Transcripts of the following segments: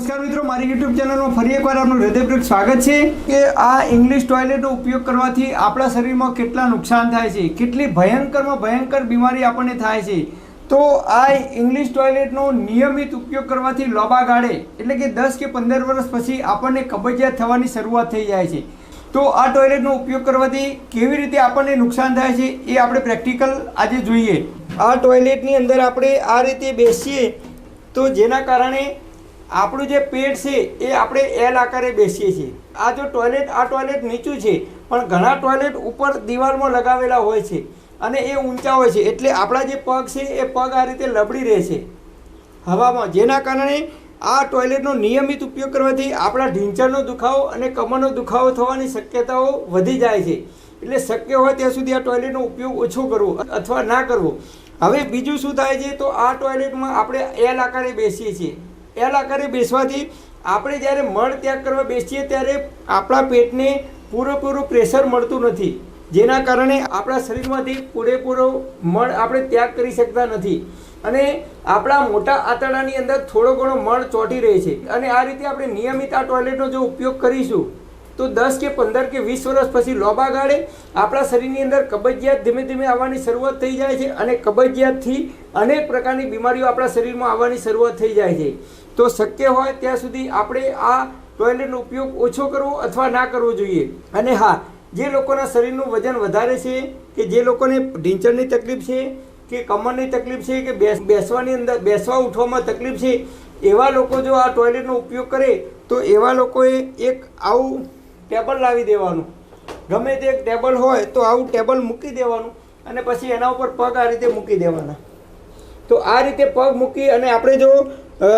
નમસ્કાર મિત્રો, મારી યુટ્યુબ ચેનલમાં ફરી એકવાર આપનું હૃદયપૂર્વક સ્વાગત છે કે આ ઇંગ્લિશ ટોયલેટનો ઉપયોગ કરવાથી આપણા શરીરમાં કેટલા નુકસાન થાય છે, કેટલી ભયંકરમાં ભયંકર બીમારી આપણને થાય છે. તો આ ઇંગ્લિશ ટોયલેટનો નિયમિત ઉપયોગ કરવાથી લોબા ગાળે, એટલે કે દસ કે પંદર વર્ષ પછી આપણને કબજિયાત થવાની શરૂઆત થઈ જાય છે. તો આ ટોયલેટનો ઉપયોગ કરવાથી કેવી રીતે આપણને નુકસાન થાય છે એ આપણે પ્રેક્ટિકલ આજે જોઈએ. આ ટોયલેટની અંદર આપણે આ રીતે બેસીએ તો જેના કારણે આપણું જે પેટ છે, એ આપણે એલ આકારે બેસીએ છીએ. આ જો ટોયલેટ આ ટોયલેટ નીચું છે, પણ ઘણા ટોયલેટ ઉપર દિવાલમાં લગાવેલા હોય છે અને એ ઊંચા હોય છે. એટલે આપણા જે પગ છે, એ પગ આ રીતે લબડી રહે છે. હવામાં, જેના કારણે આ ટોયલેટનો નિયમિત ઉપયોગ કરવાથી આપણા ઢીંચણનો દુખાવો અને કમરનો દુખાવો થવાની શક્યતાઓ વધી જાય છે. એટલે શક્ય હોય ત્યાં સુધી આ ટોયલેટનો ઉપયોગ ઓછો કરવો અથવા ના કરવો. હવે બીજું શું થાય છે, તો આ ટોયલેટમાં આપણે એલ આકારે બેસીએ છીએ. એલ કરી બેસવાથી આપણે જ્યારે મળ ત્યાગ કરવા બેસીએ ત્યારે આપણા પેટને પૂરેપૂરું પ્રેશર મળતું નથી. જેના કારણે આપણા શરીરમાંથી પૂરેપૂરો મળ આપણે ત્યાગ કરી શકતા નથી. અને આપણા મોટા આંતરડાની અંદર થોડો ઘણો મળ ચોંટી રહે છે. અને આ રીતે આપણે નિયમિત આ ટોયલેટનો જો ઉપયોગ કરીશું તો દસ કે પંદર કે વીસ વર્ષ પછી લોબા ગાળે આપણા શરીરની અંદર કબજિયાત ધીમે ધીમે આવવાની શરૂઆત થઈ જાય છે અને કબજિયાતથી અનેક પ્રકારની બીમારીઓ આપણા શરીરમાં આવવાની શરૂઆત થઈ જાય છે. તો શક્ય હોય ત્યાં સુધી આપણે આ ટોયલેટનો ઉપયોગ ઓછો કરવો અથવા ના કરવો જોઈએ. અને હા, જે લોકોના શરીરનું વજન વધારે છે કે જે લોકોને ઢીંચણની તકલીફ છે કે કમરની તકલીફ છે કે બેસ, બેસવાની અંદર, બેસવા ઉઠવામાં તકલીફ છે, એવા લોકો જો આ ટોયલેટનો ઉપયોગ કરે, તો એવા લોકોએ એક આવું ટેબલ લાવી દેવાનું. ગમે તે એક ટેબલ હોય તો આવું ટેબલ મૂકી દેવાનું અને પછી એના ઉપર પગ આ રીતે મૂકી દેવાના. તો આ રીતે પગ મૂકી અને આપણે જો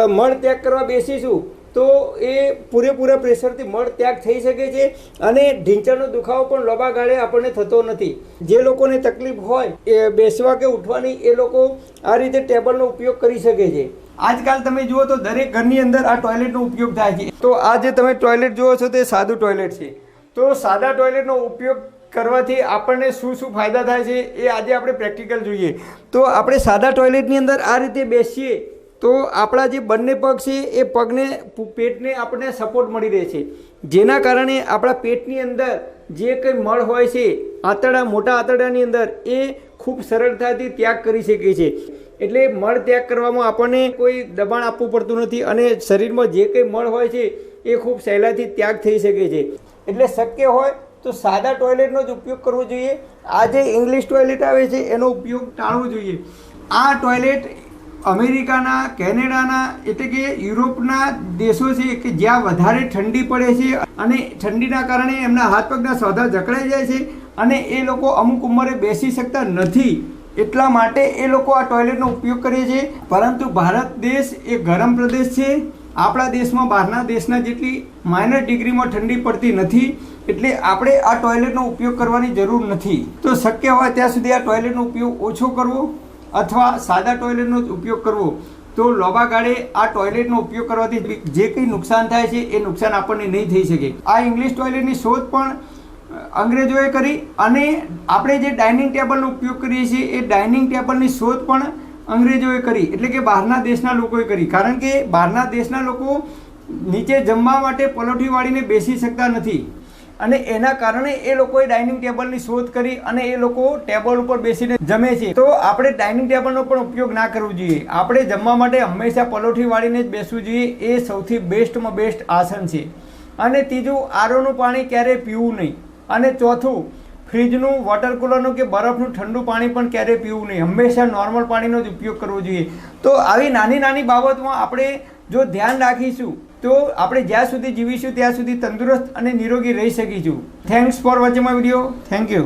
મળ ત્યાગ કરવા બેસીશું, તો એ પૂરેપૂરા પ્રેશરથી મળ ત્યાગ થઈ શકે છે અને ઢીંચણનો દુખાવો પણ લંબા ગાળે આપણને થતો નથી. જે લોકોને તકલીફ હોય એ બેસવા કે ઉઠવાની એ લોકો આ રીતે ટેબલનો ઉપયોગ કરી શકે છે. આજકાલ તમે જુઓ તો દરેક ઘરની અંદર આ ટોયલેટનો ઉપયોગ થાય છે. તો આ જે તમે ટોયલેટ જુઓ છો તે સાદું ટોયલેટ છે. તો સાદા ટોયલેટનો ઉપયોગ કરવાથી આપણને શું શું ફાયદા થાય છે એ આજે આપણે પ્રેક્ટિકલ જોઈએ. તો આપણે સાદા ટોયલેટની અંદર આ રીતે બેસીએ તો આપણા જે બંને પગ છે એ પગને પેટને આપણને સપોર્ટ મળી રહે છે. જેના કારણે આપણા પેટની અંદર જે કંઈ મળ હોય છે, આંતરડા, મોટા આંતરડાની અંદર એ ખૂબ સરળતાથી ત્યાગ કરી શકે છે. એટલે મળ ત્યાગ કરવામાં આપણને કોઈ દબાણ આપવું પડતું નથી અને શરીરમાં જે કંઈ મળ હોય છે, એ ખૂબ સહેલાથી ત્યાગ થઈ શકે છે. એટલે શક્ય હોય તો સાદા ટોયલેટનો જ ઉપયોગ કરવો જોઈએ. આ જે ઇંગ્લિશ ટોયલેટ આવે છે, એનો ઉપયોગ ટાળવો જોઈએ. આ ટોયલેટ અમેરિકાના, કેનેડાના એટલે કે યુરોપના દેશો છે કે જ્યાં વધારે ઠંડી પડે છે અને ઠંડીના કારણે એમના હાથ પગના સોધા જકડાઈ જાય છે અને એ લોકો અમુક ઉંમરે બેસી શકતા નથી. એટલા માટે એ લોકો આ ટોયલેટનો ઉપયોગ કરે છે. પરંતુ ભારત દેશ એ ગરમ પ્રદેશ છે. આપણા દેશમાં, બહારના દેશના જેટલી માઇનર ડિગ્રીમાં ઠંડી પડતી નથી, એટલે આપણે આ ટોયલેટનો ઉપયોગ કરવાની જરૂર નથી. તો શક્ય હોય ત્યાં સુધી આ ટોયલેટનો ઉપયોગ ઓછો કરવો અથવા સાદા ટોયલેટનો જ ઉપયોગ કરવો. તો લોબા ગાળે આ ટોયલેટનો ઉપયોગ કરવાથી જે કંઈ નુકસાન થાય છે, એ નુકસાન આપણને નહીં થઈ શકે. આ ઇંગ્લિશ ટોયલેટની શોધ પણ અંગ્રેજોએ કરી અને આપણે જે ડાઇનિંગ ટેબલનો ઉપયોગ કરીએ છીએ, એ ડાઇનિંગ ટેબલની શોધ પણ અંગ્રેજોએ કરી, એટલે કે બહારના દેશના લોકોએ કરી. કારણ કે બહારના દેશના લોકો નીચે જમવા માટે પલોઠી વાળીને બેસી શકતા નથી. અને એના કારણે એ લોકોએ ડાઇનિંગ ટેબલની શોધ કરી અને એ લોકો ટેબલ ઉપર બેસીને જમે છે. તો આપણે ડાઇનિંગ ટેબલનો પણ ઉપયોગ ના કરવો જોઈએ. આપણે જમવા માટે હંમેશા પલોઠી વાળીને જ બેસવું જોઈએ, એ સૌથી બેસ્ટમાં બેસ્ટ આસન છે. અને ત્રીજું, આરોનું પાણી ક્યારેય પીવું નહીં. અને ચોથું, ફ્રીજનું વોટર કુલરનું કે બરફનું ઠંડુ પાણી પણ ક્યારેય પીવું નહીં. હંમેશા નોર્મલ પાણીનો જ ઉપયોગ કરવો જોઈએ. તો આવી નાની નાની બાબતમાં આપણે જો ધ્યાન રાખીશું, તો આપણે જ્યાં સુધી જીવીશું ત્યાં સુધી તંદુરસ્ત અને નિરોગી રહી શકીશું. Thanks for watching my video thank you